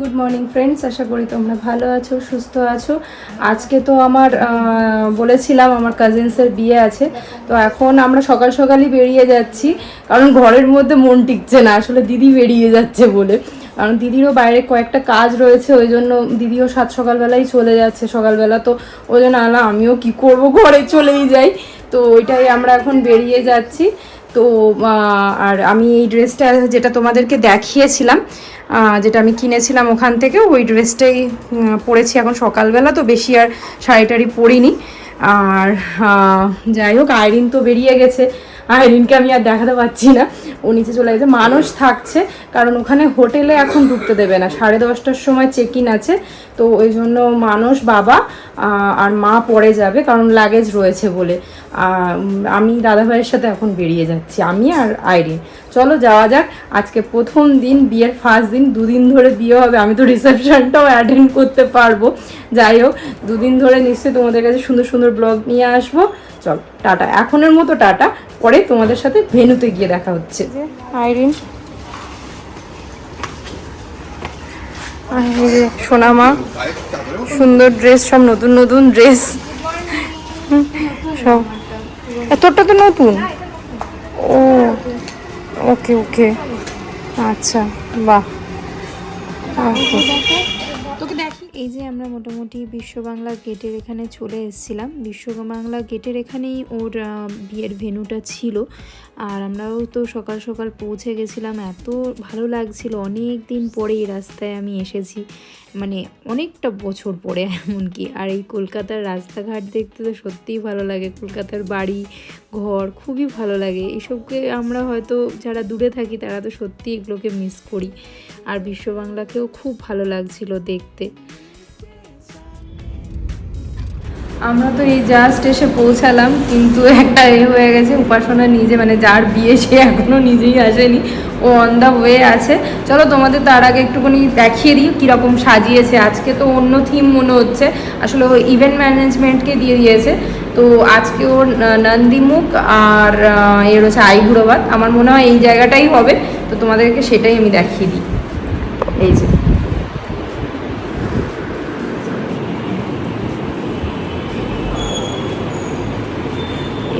Good morning friends আশা করি তোমরা ভালো আছো, সুস্থ আছো। আজকে তো আমার বলেছিলাম আমার কাজিনসের বিয়ে আছে। তো এখন আমরা সকাল সকালই বেরিয়ে যাচ্ছি। কারণ ঘরের মধ্যে মন টিকছে না, আসলে দিদি বেরিয়ে যাচ্ছে বলে। কারণ দিদিরও বাইরে কয়েকটা কাজ রয়েছে, ওই জন্য দিদিও সাত সকালবেলাই চলে যাচ্ছে সকালবেলা। তো ওই জন্য আলা আমিও কি করব? ঘরে চলেই যাই। তো ওইটাই আমরা এখন বেরিয়ে যাচ্ছি। তো আর আমি এই ড্রেসটা যেটা তোমাদেরকে দেখিয়েছিলাম যেটা আমি কিনেছিলাম ওখান থেকে ওই ড্রেসটাই পরেছি এখন সকালবেলা, তো বেশি আর শাড়ি টাড়ি পরিনি। আর যাই হোক আয়রিন তো বেরিয়ে গেছে। আইরিনকে আমি আর দেখাতে পাচ্ছি না। ও নিচে চলে গেছে। মানুষ থাকছে, কারণ ওখানে হোটেলে এখন ঢুকতে দেবে না। সাড়ে দশটার সময় চেক ইন আছে। তো ওই জন্য মানুষ, বাবা আর মা পরে যাবে, কারণ লাগেজ রয়েছে বলে। আমি দাদাভাইয়ের সাথে এখন বেরিয়ে যাচ্ছি। আমি আর আইরিন। চলো যাওয়া যাক। আজকে প্রথম দিন, বিয়ের ফার্স্ট দিন, দুদিন ধরে বিয়ে হবে, আমি তো রিসেপশনটাও অ্যাটেন্ড করতে পারব। যাই হোক, দুদিন ধরে নিশ্চয়ই তোমাদের কাছে সুন্দর সুন্দর ব্লগ নিয়ে আসব। চল, টাটা, এখনের মতো টাটা। পরে তোমাদের সাথে ভেনুতে গিয়ে দেখা হচ্ছে। আইরিন। সোনামা, সুন্দর ড্রেস সব নতুন নতুন ড্রেস সব। তোরটা তো নতুন? ও। ওকে ওকে আচ্ছা বাহ। এই যে আমরা মোটামুটি বিশ্ব বাংলা গেটের এখানে চলে এসেছিলাম। বিশ্ব বাংলা গেটের এখানেই ওর বিয়ের ভেনুটা ছিল। আর আমরাও তো সকাল সকাল পৌঁছে গেছিলাম। এত ভালো লাগছিল। অনেক দিন পরে এই রাস্তায় আমি এসেছি। মানে অনেকটা বছর পরে এমনকি। আর এই কলকাতার রাস্তাঘাট দেখতে তো সত্যিই ভালো লাগে। কলকাতার বাড়ি, ঘর খুবই ভালো লাগে। এসবকে আমরা হয়তো যারা দূরে থাকি, তারা তো সত্যি এগুলোকে মিস করি। আর বিশ্ববাংলাকেও খুব ভালো লাগছিল দেখতে। আমরা তো এই জাস্ট এসে পৌঁছালাম, কিন্তু একটা এ হয়ে গেছে, উপাসনা নিজে মানে যার বিয়ে সে এখনও নিজেই আসেনি, ও অন দ্য ওয়ে আছে। চলো তোমাদের তার আগে একটুখানি দেখিয়ে দিই কীরকম সাজিয়েছে। আজকে তো অন্য থিম মনে হচ্ছে, আসলে ও ইভেন্ট ম্যানেজমেন্টকে দিয়ে দিয়েছে। তো আজকে ওর নন্দীমুখ আর এর হচ্ছে আইবুড়োবাদ আমার মনে হয় এই জায়গাটাই হবে, তো তোমাদেরকে সেটাই আমি দেখিয়ে দিই। এই যে।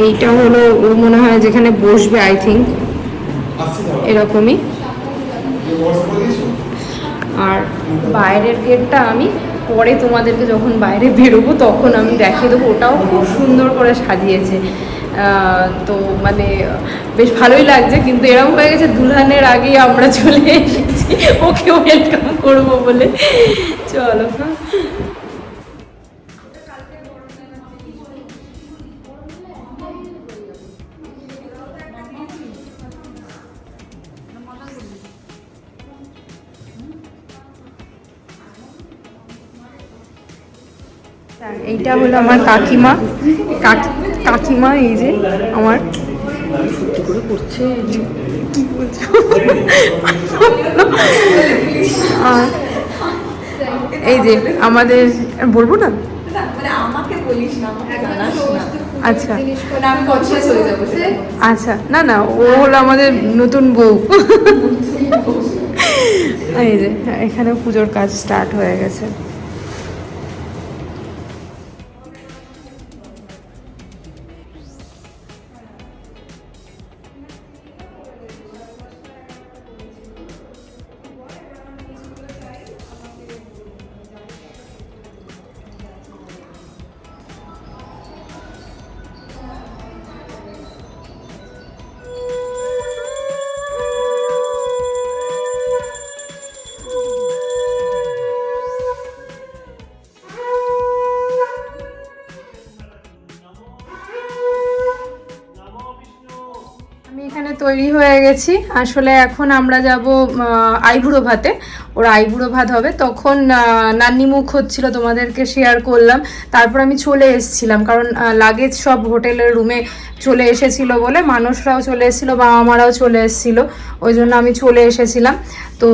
এইটা হলো ও মনে হয় যেখানে বসবে আই থিঙ্ক এরকমই। আর বাইরের গেটটা আমি পরে তোমাদেরকে যখন বাইরে বেরোবো তখন আমি দেখিয়ে দেবো। ওটাও খুব সুন্দর করে সাজিয়েছে। তো মানে বেশ ভালোই লাগছে কিন্তু এরকম হয়ে গেছে দুলহানের আগেই আমরা চলে এসেছি। ওকে ওয়েলকাম করব বলে। চলো। হ্যাঁ এইটা হলো আমার কাকিমা। কাকি- কাকিমা এই যে আমার কি বলছো আর এই যে আমাদের বলব না? আচ্ছা। আচ্ছা না না, ও হলো আমাদের নতুন বউ। এই যে এখানে পুজোর কাজ স্টার্ট হয়ে গেছে। তৈরি হয়ে গেছি। আসলে এখন আমরা যাব আইবুড়ো ভাতে। ওর আইবুড়ো ভাত হবে। তখন নান্নি মুখ হচ্ছিল, তোমাদেরকে শেয়ার করলাম। তারপর আমি চলে এসেছিলাম, কারণ লাগেজ সব হোটেলের রুমে চলে এসেছিল বলে মানুষরাও চলে এসেছিল বাবা মারাও চলে এসেছিল। ওই জন্য আমি চলে এসেছিলাম। তো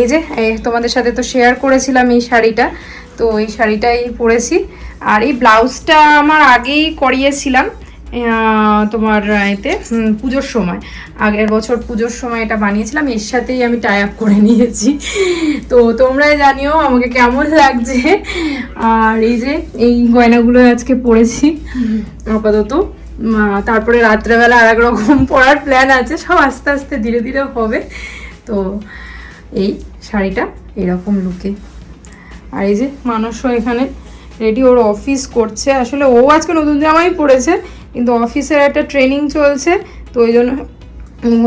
এই যে তোমাদের সাথে তো শেয়ার করেছিলাম এই শাড়িটা। তো, এই শাড়িটাই পরেছি। আর এই ব্লাউজটা আমার আগেই করিয়েছিলাম। তোমার এতে পুজোর সময়। আগের বছর পুজোর সময় এটা বানিয়েছিলাম, এর সাথেই আমি টাই আপ করে নিয়েছি। তো তোমরাই জানিও আমাকে কেমন লাগছে। আর এই যে, এই গয়নাগুলো আজকে পরেছি আপাতত। তারপরে রাত্রেবেলা আর এক রকম পরার প্ল্যান আছে, সব আস্তে আস্তে ধীরে ধীরে হবে। তো এই শাড়িটা এরকম লুকে আর এই যে, মানুষও এখানে রেডি ওর অফিস করছে। আসলে ও আজকে নতুন জামাই পড়েছে কিন্তু অফিসের একটা ট্রেনিং চলছে তো ওই জন্য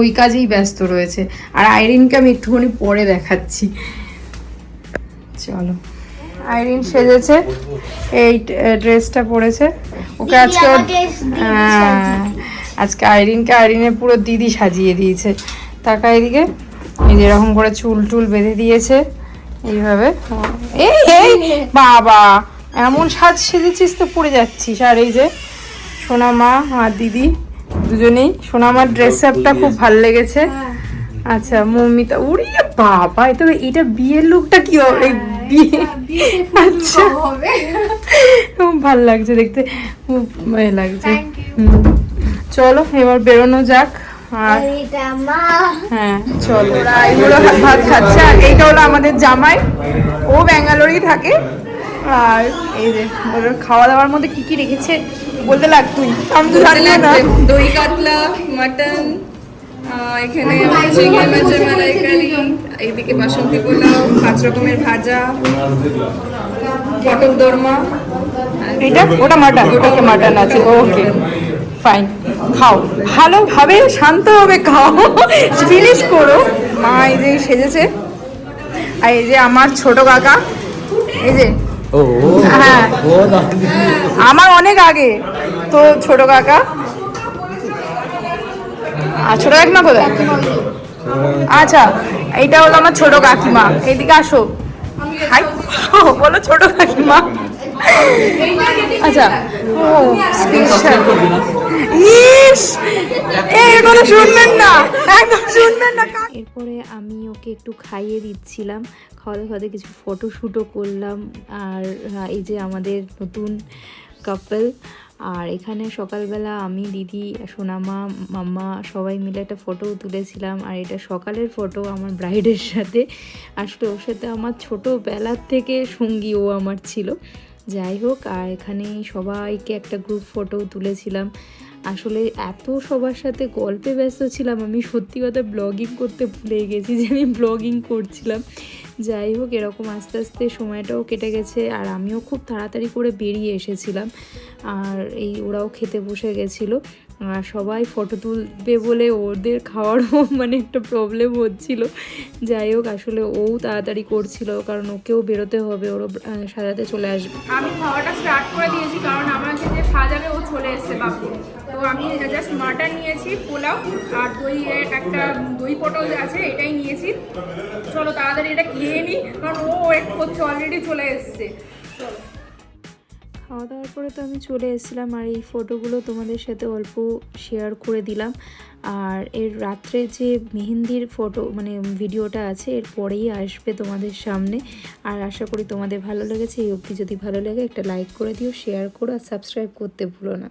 ওই কাজেই ব্যস্ত রয়েছে। আর আইরিনকে আমি একটুখানি পরে দেখাচ্ছি। চলো। আইরিন সেজেছে এই ড্রেসটা পরেছে। ওকে আজকে হ্যাঁ আজকে আইরিনকে আইরিনের পুরো দিদি সাজিয়ে দিয়েছে। তাকা এদিকে এই যে এরকম করে চুল টুল বেঁধে দিয়েছে এইভাবে। এই এই বাবা এমন সাজ সেজেছিস তো পড়ে যাচ্ছিস। আর এই যে সোনামা আর দিদি দুজনেই। সোনামার ড্রেস আপটা খুব ভালো লেগেছে। আচ্ছা মমিতা উড়ি বাবা এটা এটা বিয়ের লুকটা কি হবে? বিয়ে আচ্ছা। খুব ভালো লাগছে দেখতে। খুব লাগছে। হুম। চলো এবার বেরোনো যাক। আর হ্যাঁ চলো। ওরা এগুলো ভাত খাচ্ছে। আর এইটা হলো আমাদের জামাই। ও ব্যাঙ্গালোরেই থাকে। আর এই যে খাওয়া দাওয়ার মধ্যে কি কি রেখেছে? বলতে লাগ তুই আমি তো জানি না দই কাতলা মাটন এখানে চিংড়ি মাছের মালাইকারি এইদিকে বাসন্তী পোলাও পাঁচ রকমের ভাজা পটল দোরমা এটা ওটা মাটন ওটাকে মাটন আছে ওকে ফাইন খাও ভালোভাবে শান্তভাবে খাও ফিনিশ করো মা এই যে সেজেছে আর এই যে আমার ছোট কাকা এই যে হ্যাঁ আমার অনেক আগে। তো ছোট কাকা। আর ছোট কাকিমা কোথায়? আচ্ছা এইটা হলো আমার ছোট কাকিমা। এইদিকে আসো। হাই বলো ছোট কাকিমা। আচ্ছা ও স্পেশাল। ইস এই এগুলো শুনবেন না। একদম শুনবেন না। এরপরে আমি ওকে একটু খাইয়ে দিচ্ছিলাম। খাওয়াতে খাওয়াতে কিছু ফটোশ্যুটও করলাম। আর এই যে আমাদের নতুন কাপল আর এখানে সকালবেলা আমি, দিদি, সোনামা, মাম্মা সবাই মিলে একটা ফটো তুলেছিলাম। আর এটা সকালের ফটো আমার ব্রাইডের সাথে। আসলে ওর সাথে আমার ছোটোবেলার থেকে সঙ্গী ও আমার ছিল। যাই হোক, আর এখানে সবাইকে একটা গ্রুপ ফটো তুলেছিলাম। আসলে এত সবার সাথে গল্পে ব্যস্ত ছিলাম। আমি সত্যি কথা ব্লগিং করতে ভুলে গেছি যে আমি ব্লগিং করছিলাম। যাই হোক, এরকম আস্তে আস্তে সময়টাও কেটে গেছে আর আমিও খুব তাড়াতাড়ি করে বেরিয়ে এসেছিলাম। আর এই ওরাও খেতে বসে গেছিল। আর সবাই ফটো তুলবে বলে ওদের খাওয়ারও মানে একটা প্রবলেম হচ্ছিল। যাই হোক, আসলে ও তাড়াতাড়ি করছিল কারণ ওকেও বেরোতে হবে, ওরও সাজাতে চলে আসবে। আমি খাওয়াটা স্টার্ট করে দিয়েছি কারণ আমাকে যে সাজাবে ও চলে এসছে বাপু। তো আমি জাস্ট মাটন নিয়েছি, পোলাও আর দই একটা দই পটল আছে, এটাই নিয়েছি। চলো তাড়াতাড়ি এটা খেয়ে নিই কারণ ও ওয়েট করছে অলরেডি চলে এসছে। খাওয়া দাওয়ার পরে তো আমি চলে এসেছিলাম আর এই ফটোগুলো তোমাদের সাথে অল্প শেয়ার করে দিলাম। আর এর রাত্রে যে মেহেন্দির ফটো মানে ভিডিওটা আছে, এর পরেই আসবে তোমাদের সামনে। আর আশা করি তোমাদের ভালো লেগেছে, এই অবধি যদি ভালো লাগে একটা লাইক করে দিও শেয়ার করো আর সাবস্ক্রাইব করতে ভুলো না।